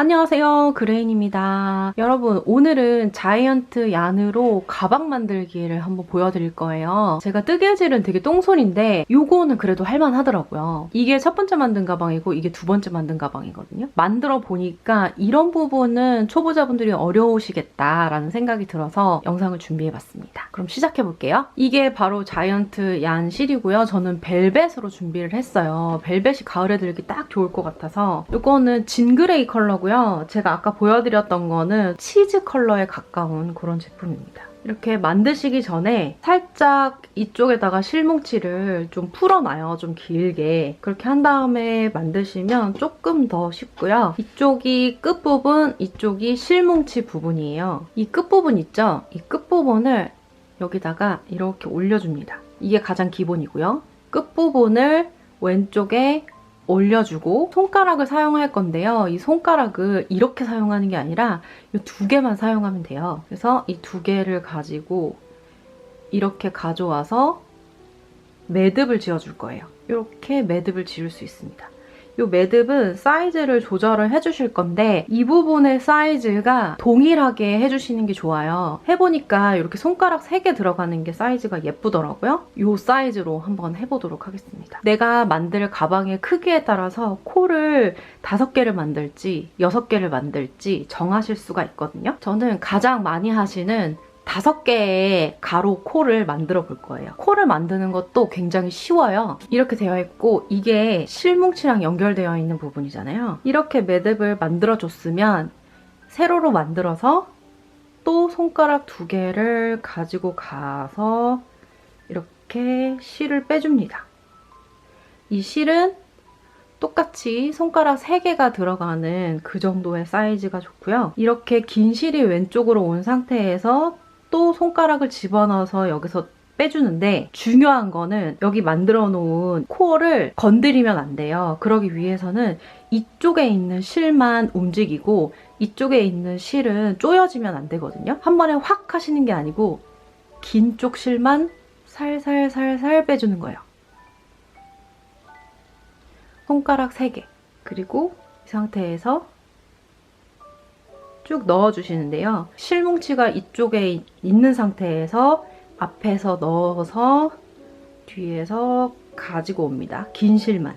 안녕하세요. 그레인입니다. 여러분 오늘은 자이언트 얀으로 가방 만들기를 한번 보여드릴 거예요. 제가 뜨개질은 되게 똥손인데 요거는 그래도 할만하더라고요. 이게 첫 번째 만든 가방이고 이게 두 번째 만든 가방이거든요. 만들어 보니까 이런 부분은 초보자분들이 어려우시겠다라는 생각이 들어서 영상을 준비해봤습니다. 그럼 시작해볼게요. 이게 바로 자이언트 얀 실이고요. 저는 벨벳으로 준비를 했어요. 벨벳이 가을에 들기 딱 좋을 것 같아서 요거는 진 그레이 컬러고요 제가 아까 보여드렸던 거는 치즈 컬러에 가까운 그런 제품입니다. 이렇게 만드시기 전에 살짝 이쪽에다가 실뭉치를 좀 풀어놔요. 좀 길게. 그렇게 한 다음에 만드시면 조금 더 쉽고요. 이쪽이 끝부분, 이쪽이 실뭉치 부분이에요. 이 끝부분 있죠? 이 끝부분을 여기다가 이렇게 올려줍니다. 이게 가장 기본이고요. 끝부분을 왼쪽에 올려주고 손가락을 사용할 건데요. 이 손가락을 이렇게 사용하는 게 아니라 이 두 개만 사용하면 돼요. 그래서 이 두 개를 가지고 이렇게 가져와서 매듭을 지어줄 거예요. 이렇게 매듭을 지을 수 있습니다. 이 매듭은 사이즈를 조절을 해주실 건데 이 부분의 사이즈가 동일하게 해주시는 게 좋아요. 해보니까 이렇게 손가락 3개 들어가는 게 사이즈가 예쁘더라고요. 이 사이즈로 한번 해보도록 하겠습니다. 내가 만들 가방의 크기에 따라서 코를 5개를 만들지 6개를 만들지 정하실 수가 있거든요. 저는 가장 많이 하시는 다섯 개의 가로 코를 만들어 볼 거예요. 코를 만드는 것도 굉장히 쉬워요. 이렇게 되어 있고 이게 실뭉치랑 연결되어 있는 부분이잖아요. 이렇게 매듭을 만들어 줬으면 세로로 만들어서 또 손가락 두 개를 가지고 가서 이렇게 실을 빼줍니다. 이 실은 똑같이 손가락 3개가 들어가는 그 정도의 사이즈가 좋고요. 이렇게 긴 실이 왼쪽으로 온 상태에서 또 손가락을 집어넣어서 여기서 빼주는데 중요한 거는 여기 만들어 놓은 코어를 건드리면 안 돼요. 그러기 위해서는 이쪽에 있는 실만 움직이고 이쪽에 있는 실은 쪼여지면 안 되거든요. 한 번에 확 하시는 게 아니고 긴 쪽 실만 살살살살 빼주는 거예요. 손가락 3개 그리고 이 상태에서 쭉 넣어주시는데요. 실뭉치가 이쪽에 있는 상태에서 앞에서 넣어서 뒤에서 가지고 옵니다. 긴 실만.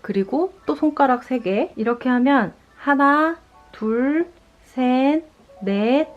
그리고 또 손가락 3개. 이렇게 하면 하나, 둘, 셋, 넷,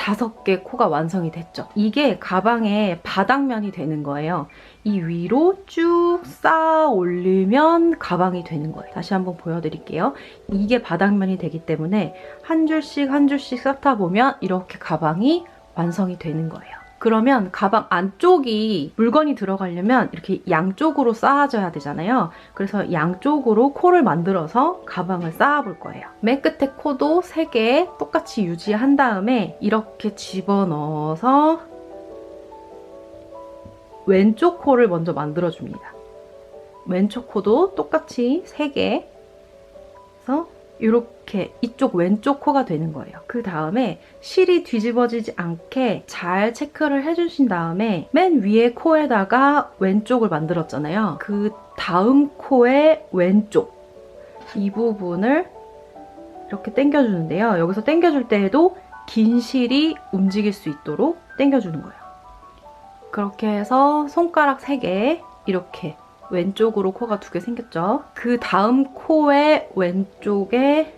다섯 개 코가 완성이 됐죠. 이게 가방의 바닥면이 되는 거예요. 이 위로 쭉 쌓아 올리면 가방이 되는 거예요. 다시 한번 보여드릴게요. 이게 바닥면이 되기 때문에 한 줄씩 한 줄씩 쌓다 보면 이렇게 가방이 완성이 되는 거예요. 그러면 가방 안쪽이 물건이 들어가려면 이렇게 양쪽으로 쌓아줘야 되잖아요. 그래서 양쪽으로 코를 만들어서 가방을 쌓아볼 거예요. 맨 끝에 코도 3개 똑같이 유지한 다음에 이렇게 집어넣어서 왼쪽 코를 먼저 만들어줍니다. 왼쪽 코도 똑같이 3개 그래서 이렇게 이쪽 왼쪽 코가 되는 거예요. 그 다음에 실이 뒤집어지지 않게 잘 체크를 해주신 다음에 맨 위에 코에다가 왼쪽을 만들었잖아요. 그 다음 코의 왼쪽 이 부분을 이렇게 당겨주는데요. 여기서 당겨줄 때에도 긴 실이 움직일 수 있도록 당겨주는 거예요. 그렇게 해서 손가락 3개 이렇게 왼쪽으로 코가 두 개 생겼죠. 그 다음 코의 왼쪽에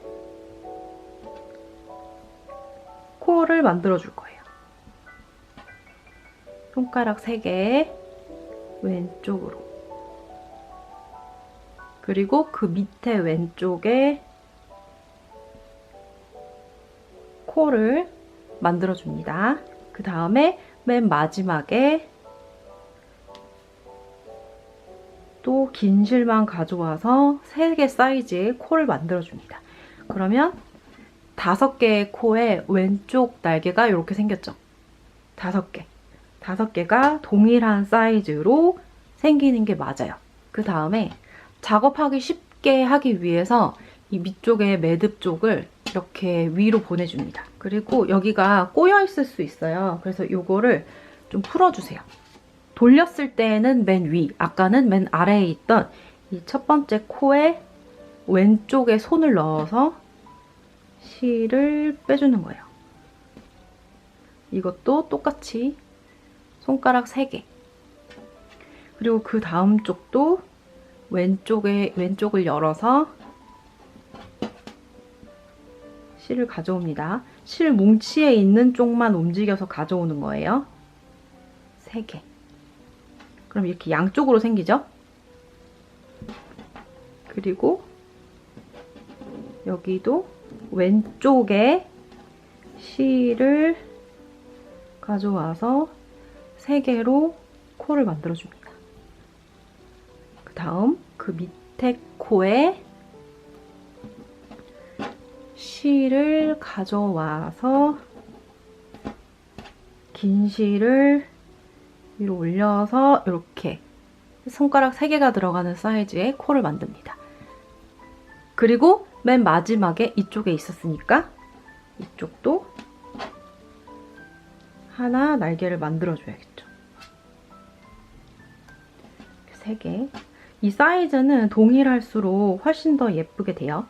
코를 만들어줄 거예요. 손가락 3개 왼쪽으로 그리고 그 밑에 왼쪽에 코를 만들어줍니다. 그 다음에 맨 마지막에 또 긴 실만 가져와서 3개 사이즈의 코를 만들어줍니다. 그러면 5개의 코에 왼쪽 날개가 이렇게 생겼죠. 5개. 5개가 동일한 사이즈로 생기는 게 맞아요. 그 다음에 작업하기 쉽게 하기 위해서 이 밑쪽에 매듭 쪽을 이렇게 위로 보내줍니다. 그리고 여기가 꼬여 있을 수 있어요. 그래서 이거를 좀 풀어주세요. 돌렸을 때는 맨 위, 아까는 맨 아래에 있던 이 첫 번째 코에 왼쪽에 손을 넣어서 실을 빼주는 거예요. 이것도 똑같이 손가락 3개. 그리고 그 다음 쪽도 왼쪽에, 왼쪽을 열어서 실을 가져옵니다. 실 뭉치에 있는 쪽만 움직여서 가져오는 거예요. 3개. 그럼 이렇게 양쪽으로 생기죠? 그리고 여기도 왼쪽에 실을 가져와서 3개로 코를 만들어줍니다. 그 다음 그 밑에 코에 실을 가져와서 긴 실을 위로 올려서 이렇게 손가락 3개가 들어가는 사이즈의 코를 만듭니다. 그리고 맨 마지막에 이쪽에 있었으니까 이쪽도 하나 날개를 만들어줘야겠죠. 3개. 이 사이즈는 동일할수록 훨씬 더 예쁘게 돼요.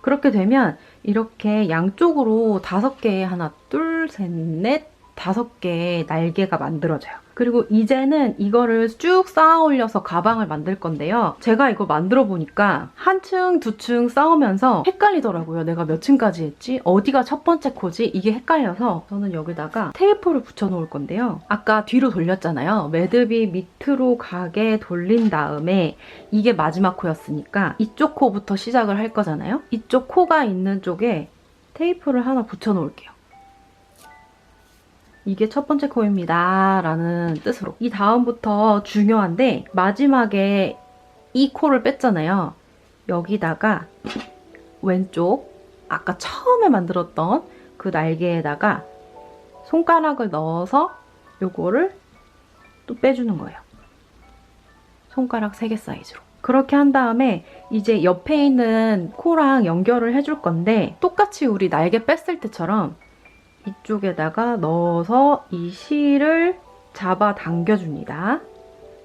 그렇게 되면 이렇게 양쪽으로 다섯 개의 하나, 둘, 셋, 넷, 다섯 개의 날개가 만들어져요. 그리고 이제는 이거를 쭉 쌓아 올려서 가방을 만들 건데요. 제가 이거 만들어 보니까 한 층, 두 층 쌓으면서 헷갈리더라고요. 내가 몇 층까지 했지? 어디가 첫 번째 코지? 이게 헷갈려서 저는 여기다가 테이프를 붙여 놓을 건데요. 아까 뒤로 돌렸잖아요. 매듭이 밑으로 가게 돌린 다음에 이게 마지막 코였으니까 이쪽 코부터 시작을 할 거잖아요. 이쪽 코가 있는 쪽에 테이프를 하나 붙여 놓을게요. 이게 첫 번째 코입니다. 라는 뜻으로. 이 다음부터 중요한데 마지막에 이 코를 뺐잖아요. 여기다가 왼쪽 아까 처음에 만들었던 그 날개에다가 손가락을 넣어서 요거를 또 빼주는 거예요. 손가락 3개 사이즈로. 그렇게 한 다음에 이제 옆에 있는 코랑 연결을 해줄 건데 똑같이 우리 날개 뺐을 때처럼 이쪽에다가 넣어서 이 실을 잡아 당겨줍니다.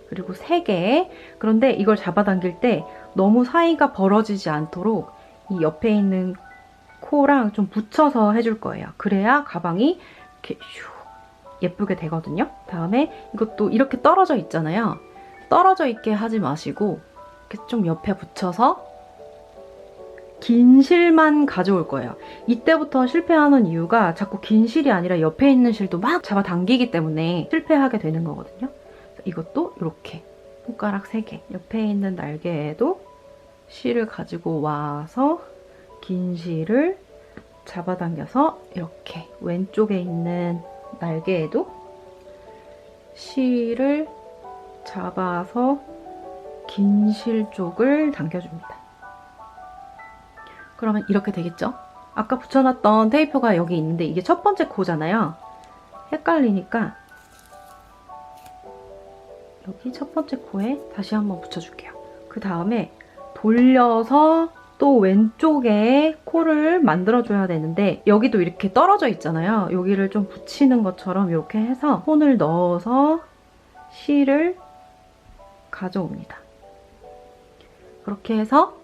그리고 3개. 그런데 이걸 잡아 당길 때 너무 사이가 벌어지지 않도록 이 옆에 있는 코랑 좀 붙여서 해줄 거예요. 그래야 가방이 이렇게 슉 예쁘게 되거든요. 다음에 이것도 이렇게 떨어져 있잖아요. 떨어져 있게 하지 마시고 이렇게 좀 옆에 붙여서 긴 실만 가져올 거예요. 이때부터 실패하는 이유가 자꾸 긴 실이 아니라 옆에 있는 실도 막 잡아당기기 때문에 실패하게 되는 거거든요. 이것도 이렇게 손가락 3개 옆에 있는 날개에도 실을 가지고 와서 긴 실을 잡아당겨서 이렇게 왼쪽에 있는 날개에도 실을 잡아서 긴 실 쪽을 당겨줍니다. 그러면 이렇게 되겠죠? 아까 붙여놨던 테이프가 여기 있는데 이게 첫 번째 코잖아요. 헷갈리니까 여기 첫 번째 코에 다시 한번 붙여줄게요. 그 다음에 돌려서 또 왼쪽에 코를 만들어줘야 되는데 여기도 이렇게 떨어져 있잖아요. 여기를 좀 붙이는 것처럼 이렇게 해서 손을 넣어서 실을 가져옵니다. 그렇게 해서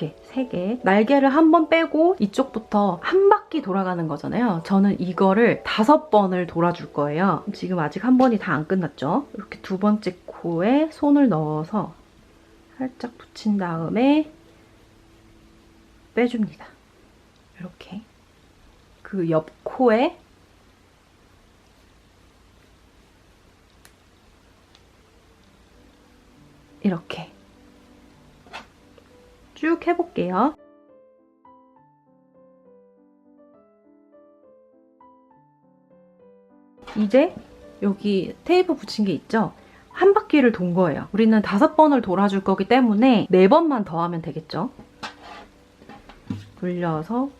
이렇게 세 개. 날개를 한 번 빼고 이쪽부터 한 바퀴 돌아가는 거잖아요. 저는 이거를 다섯 번을 돌아줄 거예요. 지금 아직 한 번이 다 안 끝났죠? 이렇게 두 번째 코에 손을 넣어서 살짝 붙인 다음에 빼줍니다. 이렇게. 그 옆 코에 이렇게 쭉 해볼게요. 이제 여기 테이프 붙인 게 있죠? 한 바퀴를 돈 거예요. 우리는 다섯 번을 돌아줄 거기 때문에 네 번만 더 하면 되겠죠? 돌려서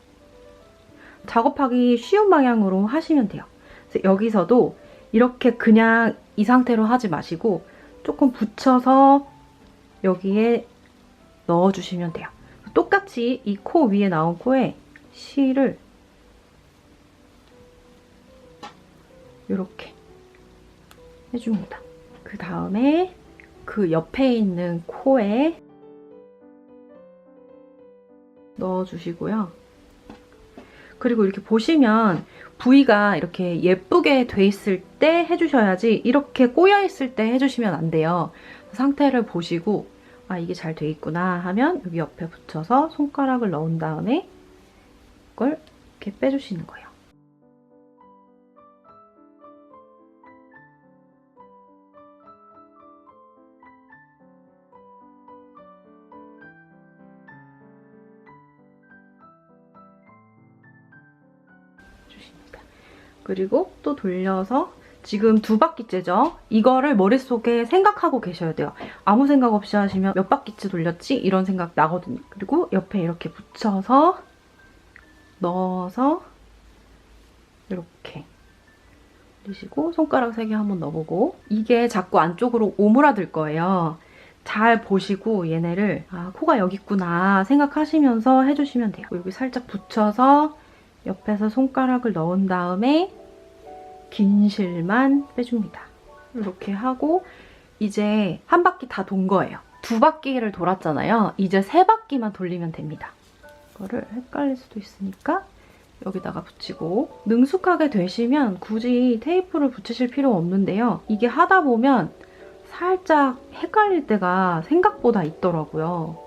작업하기 쉬운 방향으로 하시면 돼요. 여기서도 이렇게 그냥 이 상태로 하지 마시고 조금 붙여서 여기에 넣어주시면 돼요. 똑같이 이 코 위에 나온 코에 실을 이렇게 해줍니다. 그 다음에 그 옆에 있는 코에 넣어주시고요. 그리고 이렇게 보시면 부위가 이렇게 예쁘게 돼 있을 때 해주셔야지 이렇게 꼬여 있을 때 해주시면 안 돼요. 상태를 보시고 아 이게 잘 돼 있구나 하면 여기 옆에 붙여서 손가락을 넣은 다음에 이걸 이렇게 빼주시는 거예요. 그리고 또 돌려서 지금 두 바퀴째죠? 이거를 머릿속에 생각하고 계셔야 돼요. 아무 생각 없이 하시면 몇 바퀴째 돌렸지? 이런 생각 나거든요. 그리고 옆에 이렇게 붙여서 넣어서 이렇게 넣으시고 손가락 3개 한번 넣어보고 이게 자꾸 안쪽으로 오므라들 거예요. 잘 보시고 얘네를 아 코가 여기 있구나 생각하시면서 해주시면 돼요. 여기 살짝 붙여서 옆에서 손가락을 넣은 다음에 긴 실만 빼줍니다. 이렇게 하고 이제 한 바퀴 다 돈 거예요. 두 바퀴를 돌았잖아요. 이제 세 바퀴만 돌리면 됩니다. 이거를 헷갈릴 수도 있으니까 여기다가 붙이고 능숙하게 되시면 굳이 테이프를 붙이실 필요 없는데요. 이게 하다 보면 살짝 헷갈릴 때가 생각보다 있더라고요.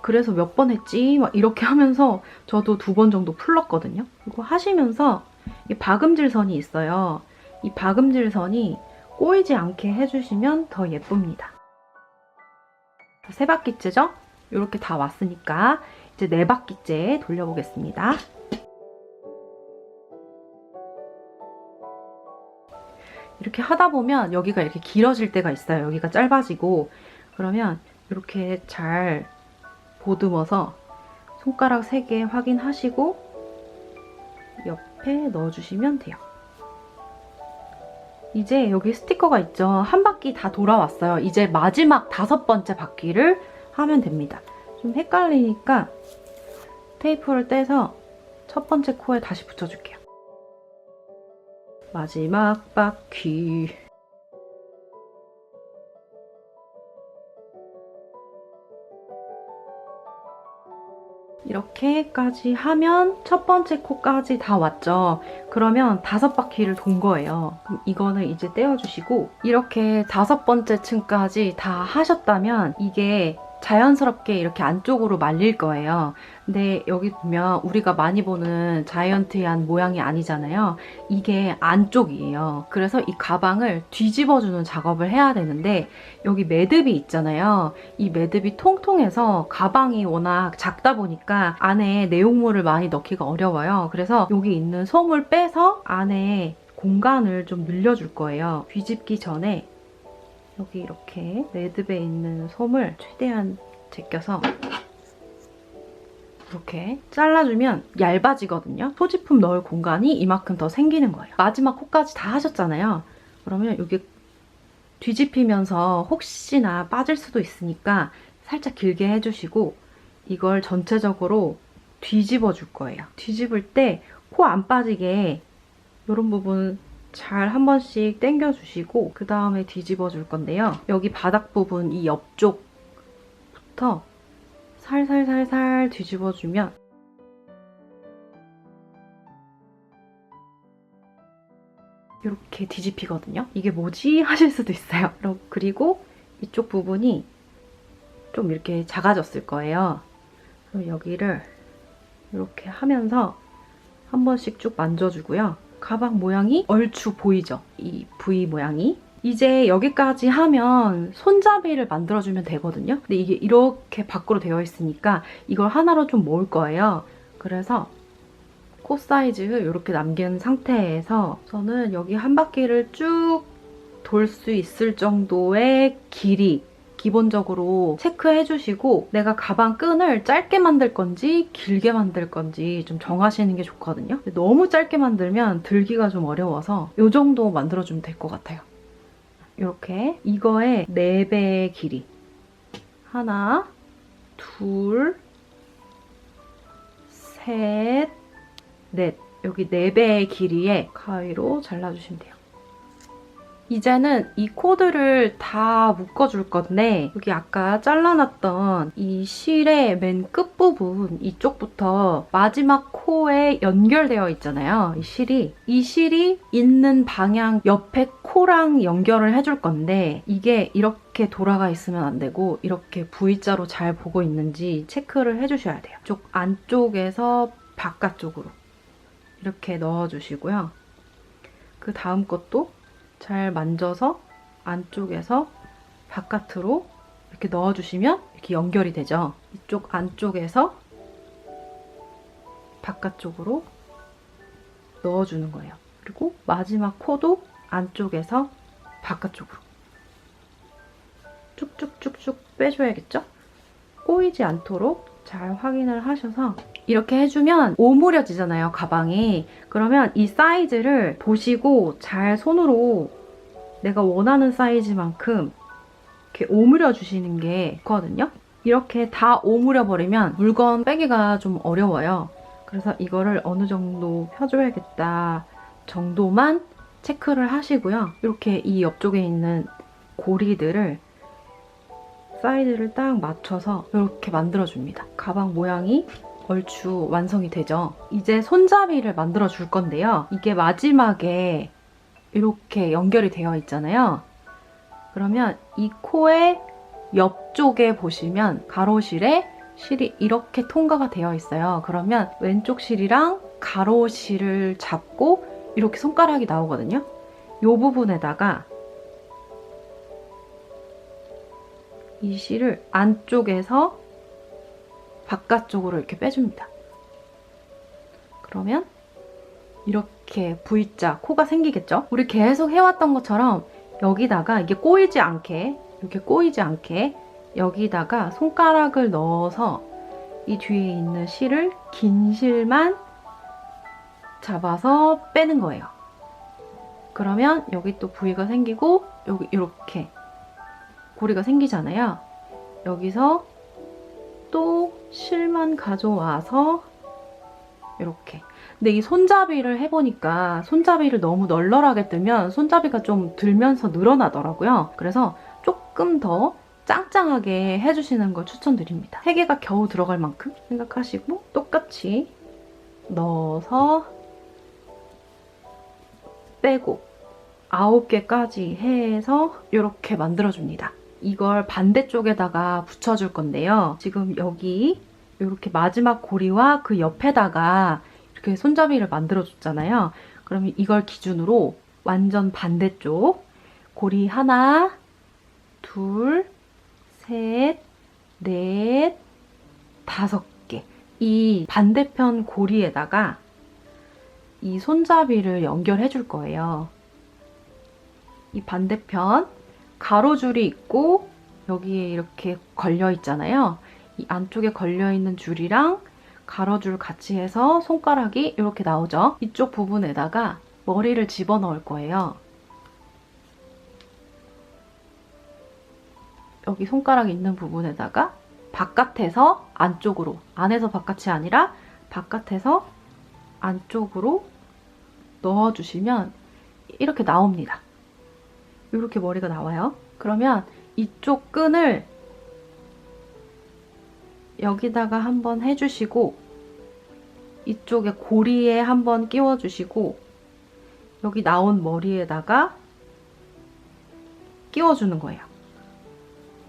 그래서 몇 번 했지? 막 이렇게 하면서 저도 두 번 정도 풀렀거든요. 이거 하시면서 이 박음질 선이 있어요. 이 박음질 선이 꼬이지 않게 해주시면 더 예쁩니다. 세 바퀴째죠? 이렇게 다 왔으니까 이제 네 바퀴째 돌려보겠습니다. 이렇게 하다 보면 여기가 이렇게 길어질 때가 있어요. 여기가 짧아지고 그러면 이렇게 잘 보듬어서 손가락 3개 확인하시고 옆에 넣어주시면 돼요. 이제 여기 스티커가 있죠. 한 바퀴 다 돌아왔어요. 이제 마지막 다섯 번째 바퀴를 하면 됩니다. 좀 헷갈리니까 테이프를 떼서 첫 번째 코에 다시 붙여줄게요. 마지막 바퀴. 이렇게까지 하면 첫 번째 코까지 다 왔죠. 그러면 다섯 바퀴를 돈 거예요. 그럼 이거는 이제 떼어주시고 이렇게 다섯 번째 층까지 다 하셨다면 이게 자연스럽게 이렇게 안쪽으로 말릴 거예요. 근데 여기 보면 우리가 많이 보는 자이언트한 모양이 아니잖아요. 이게 안쪽이에요. 그래서 이 가방을 뒤집어주는 작업을 해야 되는데 여기 매듭이 있잖아요. 이 매듭이 통통해서 가방이 워낙 작다 보니까 안에 내용물을 많이 넣기가 어려워요. 그래서 여기 있는 솜을 빼서 안에 공간을 좀 늘려줄 거예요. 뒤집기 전에 여기 이렇게 매듭에 있는 솜을 최대한 제껴서 이렇게 잘라주면 얇아지거든요. 소지품 넣을 공간이 이만큼 더 생기는 거예요. 마지막 코까지 다 하셨잖아요. 그러면 여기 뒤집히면서 혹시나 빠질 수도 있으니까 살짝 길게 해주시고 이걸 전체적으로 뒤집어 줄 거예요. 뒤집을 때 코 안 빠지게 이런 부분 잘 한 번씩 당겨주시고 그 다음에 뒤집어 줄 건데요. 여기 바닥 부분 이 옆쪽부터 살살살살 뒤집어주면 이렇게 뒤집히거든요. 이게 뭐지? 하실 수도 있어요. 그리고 이쪽 부분이 좀 이렇게 작아졌을 거예요. 그럼 여기를 이렇게 하면서 한 번씩 쭉 만져주고요. 가방 모양이 얼추 보이죠? 이 V 모양이. 이제 여기까지 하면 손잡이를 만들어주면 되거든요. 근데 이게 이렇게 밖으로 되어 있으니까 이걸 하나로 좀 모을 거예요. 그래서 코 사이즈 이렇게 남긴 상태에서 저는 여기 한 바퀴를 쭉 돌 수 있을 정도의 길이 기본적으로 체크해 주시고 내가 가방 끈을 짧게 만들 건지 길게 만들 건지 좀 정하시는 게 좋거든요. 너무 짧게 만들면 들기가 좀 어려워서 이 정도 만들어주면 될 것 같아요. 이렇게 이거의 4배의 길이 하나, 둘, 셋, 넷 여기 4배의 길이에 가위로 잘라주시면 돼요. 이제는 이 코드를 다 묶어줄 건데 여기 아까 잘라놨던 이 실의 맨 끝부분 이쪽부터 마지막 코에 연결되어 있잖아요. 이 실이. 이 실이 있는 방향 옆에 코랑 연결을 해줄 건데 이게 이렇게 돌아가 있으면 안 되고 이렇게 V자로 잘 보고 있는지 체크를 해주셔야 돼요. 쪽 안쪽에서 바깥쪽으로 이렇게 넣어주시고요. 그 다음 것도 잘 만져서 안쪽에서 바깥으로 이렇게 넣어주시면 이렇게 연결이 되죠. 이쪽 안쪽에서 바깥쪽으로 넣어주는 거예요. 그리고 마지막 코도 안쪽에서 바깥쪽으로 쭉쭉쭉쭉 빼줘야겠죠? 꼬이지 않도록 잘 확인을 하셔서 이렇게 해주면 오므려지잖아요, 가방이. 그러면 이 사이즈를 보시고 잘 손으로 내가 원하는 사이즈만큼 이렇게 오므려 주시는 게 좋거든요. 이렇게 다 오므려 버리면 물건 빼기가 좀 어려워요. 그래서 이거를 어느 정도 펴줘야겠다 정도만 체크를 하시고요. 이렇게 이 옆쪽에 있는 고리들을 사이즈를 딱 맞춰서 이렇게 만들어줍니다. 가방 모양이 얼추 완성이 되죠. 이제 손잡이를 만들어 줄 건데요. 이게 마지막에 이렇게 연결이 되어 있잖아요. 그러면 이 코의 옆쪽에 보시면 가로실에 실이 이렇게 통과가 되어 있어요. 그러면 왼쪽 실이랑 가로실을 잡고 이렇게 손가락이 나오거든요. 이 부분에다가 이 실을 안쪽에서 바깥쪽으로 이렇게 빼줍니다. 그러면 이렇게 V자 코가 생기겠죠? 우리 계속 해왔던 것처럼 여기다가 이게 꼬이지 않게 이렇게 꼬이지 않게 여기다가 손가락을 넣어서 이 뒤에 있는 실을 긴 실만 잡아서 빼는 거예요. 그러면 여기 또 V가 생기고 여기 이렇게 고리가 생기잖아요. 여기서 또 실만 가져와서 이렇게 근데 이 손잡이를 해보니까 손잡이를 너무 널널하게 뜨면 손잡이가 좀 들면서 늘어나더라고요. 그래서 조금 더 짱짱하게 해주시는 걸 추천드립니다. 3개가 겨우 들어갈 만큼 생각하시고 똑같이 넣어서 빼고 9개까지 해서 이렇게 만들어줍니다. 이걸 반대쪽에다가 붙여줄 건데요. 지금 여기 이렇게 마지막 고리와 그 옆에다가 이렇게 손잡이를 만들어줬잖아요. 그러면 이걸 기준으로 완전 반대쪽 고리 하나, 둘, 셋, 넷, 다섯 개. 이 반대편 고리에다가 이 손잡이를 연결해 줄 거예요. 이 반대편 가로줄이 있고 여기에 이렇게 걸려 있잖아요. 이 안쪽에 걸려 있는 줄이랑 가로줄 같이 해서 손가락이 이렇게 나오죠. 이쪽 부분에다가 머리를 집어넣을 거예요. 여기 손가락 있는 부분에다가 바깥에서 안쪽으로, 안에서 바깥이 아니라 바깥에서 안쪽으로 넣어주시면 이렇게 나옵니다. 이렇게 머리가 나와요. 그러면 이쪽 끈을 여기다가 한번 해주시고 이쪽에 고리에 한번 끼워주시고 여기 나온 머리에다가 끼워주는 거예요.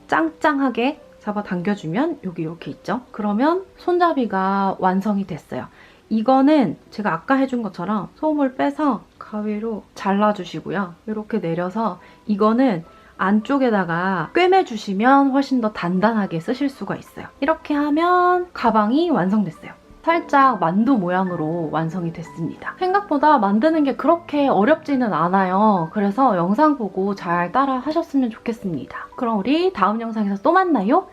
짱짱하게 잡아 당겨주면 여기 이렇게 있죠? 그러면 손잡이가 완성이 됐어요. 이거는 제가 아까 해준 것처럼 솜을 빼서 가위로 잘라주시고요. 이렇게 내려서 이거는 안쪽에다가 꿰매주시면 훨씬 더 단단하게 쓰실 수가 있어요. 이렇게 하면 가방이 완성됐어요. 살짝 만두 모양으로 완성이 됐습니다. 생각보다 만드는 게 그렇게 어렵지는 않아요. 그래서 영상 보고 잘 따라 하셨으면 좋겠습니다. 그럼 우리 다음 영상에서 또 만나요.